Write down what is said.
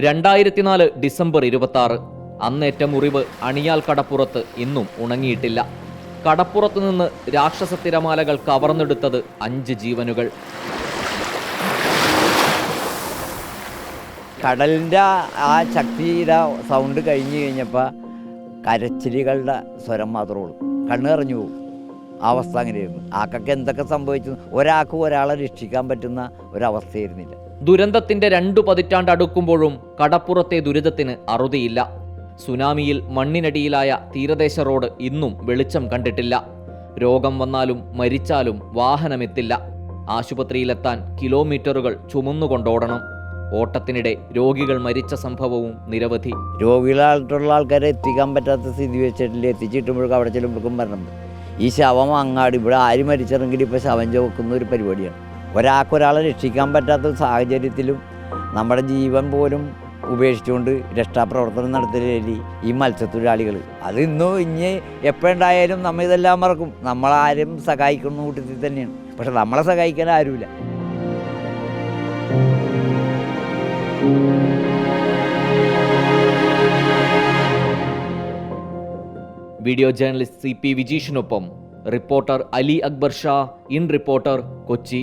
രണ്ടായിരത്തിനാല് ഡിസംബർ ഇരുപത്തി അന്നേറ്റ മുറിവ് അണിയാൽ കടപ്പുറത്ത് ഇന്നും ഉണങ്ങിയിട്ടില്ല. കടപ്പുറത്ത് നിന്ന് രാക്ഷസ തിരമാലകൾ കവർന്നെടുത്തത് അഞ്ച് ജീവനുകൾ. കടലിന്റെ ആ ശക്തിയുടെ സൗണ്ട് കഴിഞ്ഞ് കഴിഞ്ഞപ്പോൾ കരച്ചിലുകളുടെ സ്വരം മാത്രമേ ഉള്ളൂ. കണ്ണിറഞ്ഞു പോകും. അവസ്ഥ അങ്ങനെയായിരുന്നു. ആക്കൊക്കെ എന്തൊക്കെ സംഭവിച്ചു? ഒരാൾക്ക് ഒരാളെ രക്ഷിക്കാൻ പറ്റുന്ന ഒരവസ്ഥയായിരുന്നില്ല ദുരന്തത്തിന്റെ രണ്ടു പതിറ്റാണ്ട് അടുക്കുമ്പോഴും കടപ്പുറത്തെ ദുരിതത്തിന് അറുതിയില്ല. സുനാമിയിൽ മണ്ണിനടിയിലായ തീരദേശ റോഡ് ഇന്നും വെളിച്ചം കണ്ടിട്ടില്ല. രോഗം വന്നാലും മരിച്ചാലും വാഹനമെത്തില്ല. ആശുപത്രിയിലെത്താൻ കിലോമീറ്ററുകൾ ചുമന്നുകൊണ്ടോടണം. ഓട്ടത്തിനിടെ രോഗികൾ മരിച്ച സംഭവവും നിരവധി. രോഗികളായിട്ടുള്ള ആൾക്കാരെ എത്തിക്കാൻ പറ്റാത്ത സ്ഥിതി വെച്ചിട്ടില്ല? എത്തിച്ചിട്ടുമ്പോഴേക്കും അവിടെ ചെല്ലുമ്പോഴേക്കും മരണം ഈ ശവം അങ്ങാടി ഇവിടെ ആര് മരിച്ചിറെങ്കിൽ ഇപ്പോൾ ശവം ചോക്കുന്ന ഒരു പരിപാടിയാണ്. ഒരാൾക്ക് ഒരാളെ രക്ഷിക്കാൻ പറ്റാത്ത സാഹചര്യത്തിലും നമ്മുടെ ജീവൻ പോലും ഉപേക്ഷിച്ചുകൊണ്ട് രക്ഷാപ്രവർത്തനം നടത്തില്ലേ ഈ മത്സ്യത്തൊഴിലാളികൾ. അത് ഇന്നും ഇനി എപ്പോഴുണ്ടായാലും നമ്മൾ ഇതെല്ലാം മറക്കും. നമ്മളാരും സഹായിക്കുന്ന കൂട്ടത്തിൽ തന്നെയാണ്. പക്ഷെ നമ്മളെ സഹായിക്കാൻ ആരുമില്ല video journalist C P വിജീഷിനൊപ്പം reporter Ali Akbar Shah in reporter Kochi